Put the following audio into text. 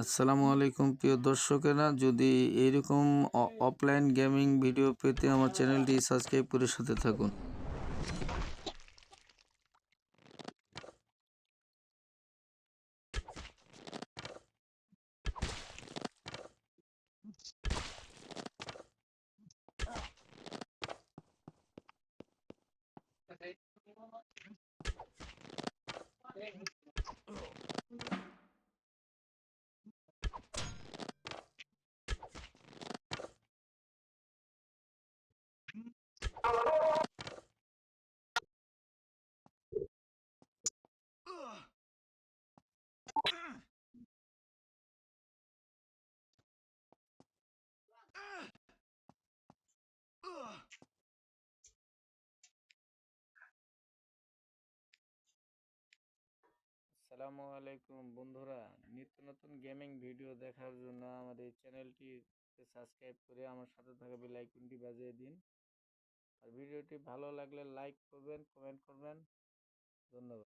আসসালামু আলাইকুম, প্রিয় দর্শকেরা। যদি এরকম অফলাইন গেমিং ভিডিও পেতে আমার চ্যানেলটি সাবস্ক্রাইব করে সাথে থাকুন। আসসালামু আলাইকুম বন্ধুরা। নিত্য নতুন গেমিং ভিডিও দেখার জন্য আমাদের এই চ্যানেলটি সাবস্ক্রাইব করে আমার সাথে থাকা বেল আইকনটি বাজিয়ে দিন। আর ভিডিওটি ভালো লাগলে লাইক করবেন কমেন্ট করবেন। ধন্যবাদ।